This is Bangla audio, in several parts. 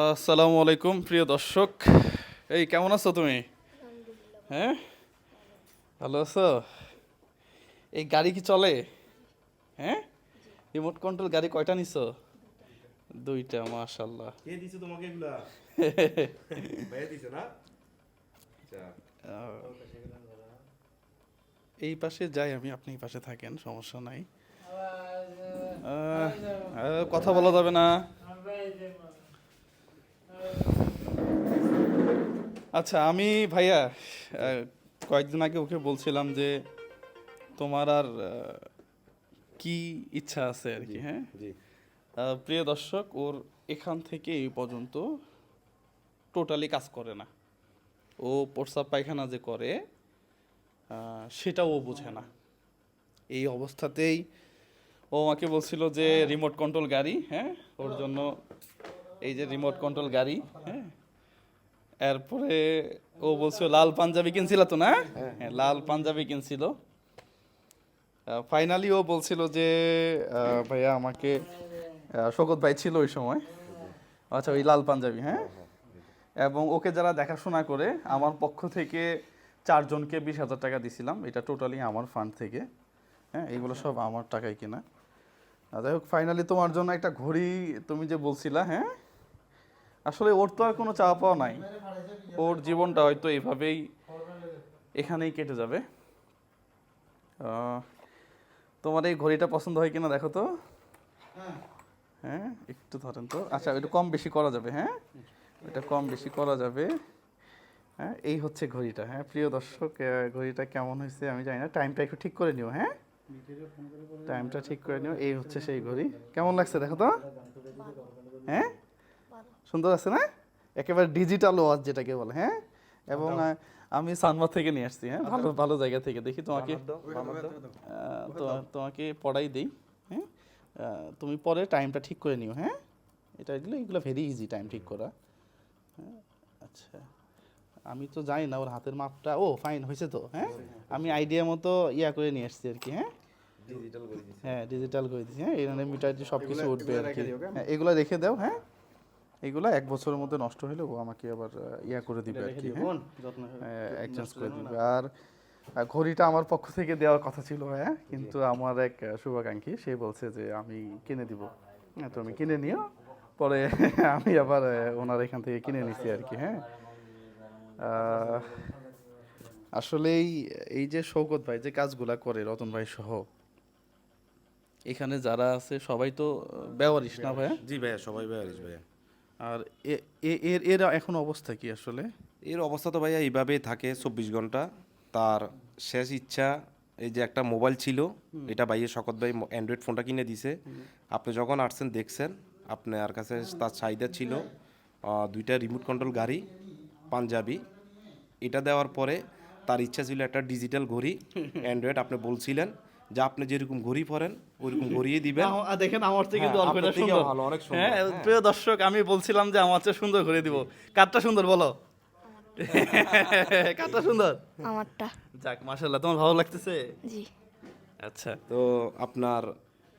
আসসালামু আলাইকুম প্রিয় দর্শক। এই কেমন আছো তুমি? হ্যাঁ? ভালো আছো? এই গাড়ি কি চলে? হ্যাঁ? রিমোট কন্ট্রোল গাড়ি কয়টা নিছো? দুইটা মাশাল্লাহ কে দিছে তোমাকে এগুলা? ভাইয়া দিছে না? আচ্ছা। এই পাশে যাই আমি আপনি এই পাশে থাকেন সমস্যা নাই। কথা বলা যাবে না। আচ্ছা আমি ভাইয়া কয়েকদিন আগে ওকে বলছিলাম যে তোমার আর কি ইচ্ছা আছে আর কি হ্যাঁ? জি। প্রিয় দর্শক ওর এখান থেকে এই পর্যন্ত টোটালি কাজ করে না। ও প্রস্রাব পায়খানা যে করে সেটাও ও বোঝে না। এই অবস্থাতেই ও আমাকে বলছিল যে রিমোট কন্ট্রোল গাড়ি হ্যাঁ? ওর জন্য এই যে রিমোট কন্ট্রোল গাড়ি হ্যাঁ? এরপরে ও বলছিল, লাল পাঞ্জাবি কিনছিল তো না? হ্যাঁ লাল পাঞ্জাবি কিনছিল। ফাইনালি ও বলছিল যে ভাইয়া আমাকে শোকত ভাই ছিল ওই সময়। আচ্ছা ওই লাল পাঞ্জাবি হ্যাঁ? এবং ওকে যারা দেখাশোনা করে, আমার পক্ষ থেকে চারজনকে বিশ হাজার টাকা দিছিলাম। এটা টোটালি আমার ফান্ড থেকে। হ্যাঁ এগুলো সব আমার টাকায় কিনা। যাই হোক ফাইনালি তোমার জন্য একটা ঘড়ি তুমি যে বলছিলা হ্যাঁ? আসলে ওর তো আর কোনো চাওয়া পাওয়া নাই। ওর জীবনটা হয়তো এভাবেই এখানেই কেটে যাবে। তোমার এই ঘড়িটা পছন্দ হয় কিনা দেখো তো। হ্যাঁ একটু ধরেন তো। আচ্ছা একটু কম বেশি করা যাবে হ্যাঁ? এটা কম বেশি করা যাবে। হ্যাঁ এই হচ্ছে ঘড়িটা হ্যাঁ? প্রিয় দর্শক ঘড়িটা কেমন হয়েছে আমি জানি না। টাইমটা একটু ঠিক করে নিও হ্যাঁ? টাইমটা ঠিক করে নিও, এই হচ্ছে সেই ঘড়ি। কেমন লাগছে দেখো তো? হ্যাঁ? সুন্দর আছে না? একেবারে ডিজিটাল ওয়াচ যেটাকে বলে হ্যাঁ? এবং আমি সানমা থেকে নিয়ে আসছি হ্যাঁ? ভালো ভালো জায়গা থেকে দেখি। তোমাকে তোমাকে পড়াই দিই হ্যাঁ? তুমি পরে টাইমটা ঠিক করে নিও হ্যাঁ? এটা এগুলো এগুলো ভেরি ইজি টাইম ঠিক করা। হ্যাঁ? আচ্ছা। আমি তো জানি না ওর হাতের মাপটা। ও ফাইন হয়েছে তো হ্যাঁ? আমি আইডিয়া মতো ইয়া করে নিয়ে আসছি আর কি হ্যাঁ? হ্যাঁ ডিজিটাল করে দিচ্ছি হ্যাঁ? এখানে মিটার দিয়ে সব কিছু উঠবে আর কি? হ্যাঁ এগুলো রেখে দাও হ্যাঁ? এগুলো এক বছরের মধ্যে নষ্ট হলে ও আমাকে আবার ইয়া করে দিবে আর কি হ্যাঁ? এক্সচেঞ্জ করে দিবে আর ঘড়িটা আমার পক্ষ থেকে দেওয়ার কথা ছিল হ্যাঁ? কিন্তু আমার এক শুভাকাঙ্ক্ষী সে বলছে যে আমি কিনে দিব। হ্যাঁ তো আমি কিনে নিও পরে আমি আবার ওনার এখান থেকে কিনে নিছি আর কি হ্যাঁ? আহ, আসলেই এই যে শৌকত ভাই যে কাজগুলা করে রতন ভাই সহ এখানে যারা আছে সবাই তো ব্যবহারিস না ভাইয়া? জি ভাইয়া সবাই আরিস ভাইয়া। আর এর এর এখন অবস্থা কি আসলে? এর অবস্থা তো ভাইয়া এইভাবেই থাকে চব্বিশ ঘণ্টা। তার শেষ ইচ্ছা এই যে একটা মোবাইল ছিল এটা ভাইয়ের শকত ভাই অ্যান্ড্রয়েড ফোনটা কিনে দিছে। আপনি যখন আসছেন দেখছেন আপনার কাছে তার চাহিদা ছিল দুইটা রিমোট কন্ট্রোল গাড়ি পাঞ্জাবি। এটা দেওয়ার পরে তার ইচ্ছা ছিল একটা ডিজিটাল ঘড়ি। অ্যান্ড্রয়েড আপনি বলছিলেন যে আপনি যেরকম ঘড়ি পরেন ওরকম ঘুরিয়ে দিবেন। দেখেন আমার থেকে হ্যাঁ, কিন্তু অল্পটা সুন্দর? ভালো, অনেক সুন্দর, হ্যাঁ হ্যাঁ। প্রিয় দর্শক আমি বলছিলাম যে আমার চেয়ে সুন্দর ঘুরিয়ে দিব। কারটা সুন্দর বলো? কাতটা সুন্দর? আমারটা। যাক মাশাল্লাহ তোমার ভালো লাগতেছে? জি। আচ্ছা। তো আপনার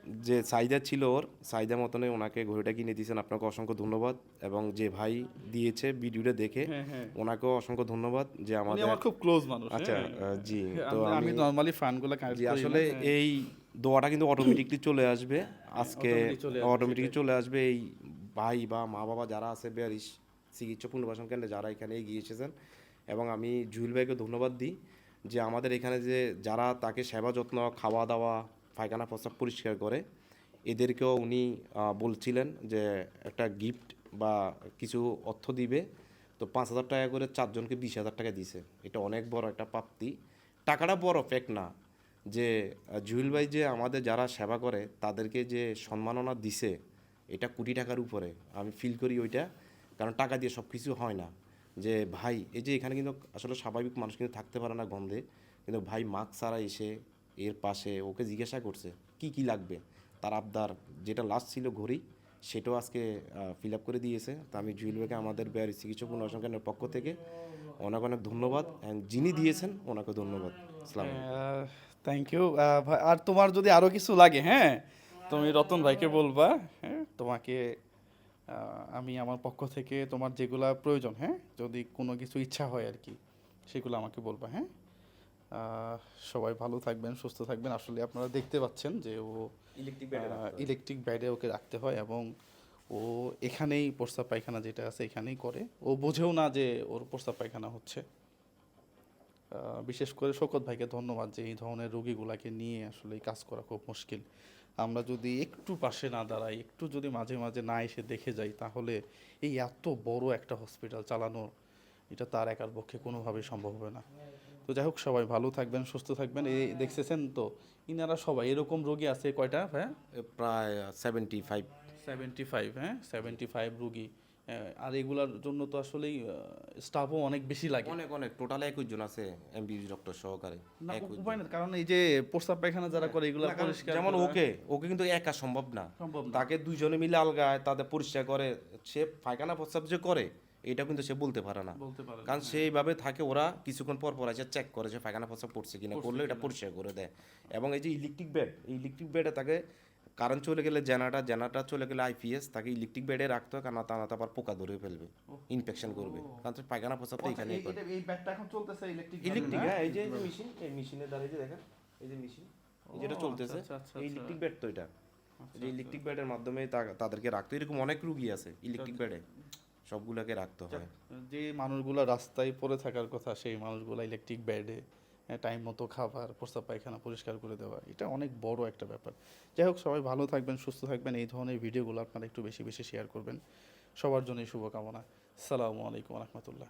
যে চাহিদা ছিল ওর চাহিদা মতনই ওনাকে ঘড়িটা কিনে দিয়েছেন। আপনাকে অসংখ্য ধন্যবাদ। এবং যে ভাই দিয়েছে ভিডিওটা দেখে ওনাকেও অসংখ্য ধন্যবাদ যে আমাদের আমার খুব ক্লোজ মানুষ আচ্ছা হ্যাঁ। জি তো আমি- নরমালি ফান্ডগুলো জি আসলে হ্যাঁ। এই দোয়াটা কিন্তু অটোমেটিকলি চলে আসবে। আজকে Automatic চলে আসবে, অটোমেটিকলি চলে আসবে এই ভাই বা মা বাবা যারা আছে বেয়ারিশ চিকিৎসা পুনর্বাসন কেন্দ্রে যারা এখানে এগিয়ে এসেছেন। এবং আমি জুয়েল ভাইকে ধন্যবাদ দিই যে আমাদের এখানে যে যারা তাকে সেবা যত্ন খাওয়া দাওয়া পায়খানা প্রস্রাব পরিষ্কার করে। এদেরকেও উনি বলছিলেন যে একটা গিফট বা কিছু অর্থ দিবে। তো পাঁচ হাজার টাকা করে চারজনকে বিশ হাজার টাকা দিছে। এটা অনেক বড় একটা প্রাপ্তি টাকাটা বড় ফেক না। যে জুয়েল ভাই যে আমাদের যারা সেবা করে, তাদেরকে যে সম্মাননা দিছে, এটা কোটি টাকার উপরে। আমি ফিল করি ওইটা। কারণ টাকা দিয়ে সব কিছু হয় না। যে ভাই, এই যে এখানে কিন্তু আসলে স্বাভাবিক মানুষ কিন্তু থাকতে পারে না গন্ধে। কিন্তু ভাই, মাস্ক ছাড়া এসে এর পাশে ওকে জিজ্ঞাসা করছে, কি কি লাগবে? তার আবদার, যেটা লাস্ট ছিল ঘড়ি, সেটাও আজকে ফিল আপ করে দিয়েছে। তা আমি জুয়েল ভাইকে, আমাদের বেয়ারি চিকিৎসক পুনর্বাসন কেন্দ্রের পক্ষ থেকে অনেক অনেক ধন্যবাদ। যিনি দিয়েছেন, ওনাকে ধন্যবাদ। থ্যাংক ইউ আর তোমার যদি আরও কিছু লাগে হ্যাঁ? তুমি রতন ভাইকে বলবা হ্যাঁ? তোমাকে আমি আমার পক্ষ থেকে তোমার যেগুলা প্রয়োজন হ্যাঁ? যদি কোনো কিছু ইচ্ছা হয় আর কি, সেগুলো আমাকে বলবা হ্যাঁ? সবাই ভালো থাকবেন সুস্থ থাকবেন। আসলে আপনারা দেখতে পাচ্ছেন যে ও ইলেকট্রিক ইলেকট্রিক ব্যাডে ওকে রাখতে হয় এবং ও এখানেই প্রস্তাব পায়খানা যেটা আছে এখানেই করে। ও বোঝেও না যে ওর প্রস্তাব পায়খানা হচ্ছে। বিশেষ করে শকত ভাইকে ধন্যবাদ যে এই ধরনের রোগীগুলাকে নিয়ে আসলে কাজ করা খুব মুশকিল। আমরা যদি একটু পাশে না দাঁড়াই একটু যদি মাঝে মাঝে না এসে দেখে যাই তাহলে এই এত বড় একটা হসপিটাল চালানো এটা তার একার পক্ষে কোনোভাবেই সম্ভব হবে না। তো যাই হোক সবাই ভালো থাকবেন সুস্থ থাকবেন। এই দেখতেছেন তো ইনারা সবাই এরকম রোগী আছে কয়টা হ্যাঁ? প্রায় সেভেন্টি ফাইভ সেভেন্টি ফাইভ হ্যাঁ? সেভেন্টি ফাইভ রুগী আর এগুলার জন্য তো আসলেই স্টাফও অনেক বেশি লাগে। অনেক অনেক টোটাল একুশ জন আছে এমবিবি ডক্টর সহকারে। না উপায় না কারণ এই যে প্রস্তাব পায়খানা যারা করে এগুলো পরিষ্কার যেমন ওকে ওকে কিন্তু একা সম্ভব না। সম্ভব তাকে দুইজনে মিলে আলগায় তাদের পরিষ্কার করে সে পায়খানা প্রস্রাব যে করে এটা কিন্তু সে বলতে পারে না। কারণ সেইভাবে থাকে ওরা কিছুক্ষণ পর পর এসে চেক করে যে পায়খানা প্রস্রাব পড়ছে কিনা করলে এটা পরিষ্কার করে দেয়। এবং এই যে ইলেকট্রিক বেড এই ইলেকট্রিক বেডে তাকে কারেন্ট চলে গেলে জেনারেটার জেনারেটার চলে গেলে আইপিএস তাকে ইলেকট্রিক বেডে রাখতে হয় কারণ তা না তো আবার পোকা ধরে ফেলবে ইনফেকশন করবে। কারণ পায়খানা প্রস্রাব তো এখন ইলেকট্রিক হ্যাঁ এই যে মেশিন এই মেশিনের দ্বারা যে দেখেন এই যে মেশিন যেটা চলতেছে আচ্ছা, আচ্ছা, এই আচ্ছা। ইলেকট্রিক বেড তো এটা। যে ইলেকট্রিক বেডের মাধ্যমে তাদেরকে রাখতে এরকম অনেক রুগী আছে ইলেকট্রিক বেডে সবগুলোকে রাখতে হয়। যে মানুষগুলো রাস্তায় পড়ে থাকার কথা সেই মানুষগুলো ইলেকট্রিক বেডে টাইম মতো খাবার প্রস্তাব পায়খানা পরিষ্কার করে দেওয়া এটা অনেক বড় একটা ব্যাপার। যাই হোক সবাই ভালো থাকবেন সুস্থ থাকবেন এই ধরনের ভিডিওগুলো আপনারা একটু বেশি বেশি শেয়ার করবেন। সবার জন্যই শুভকামনা। সালামু আলাইকুম রহমতুল্লাহ।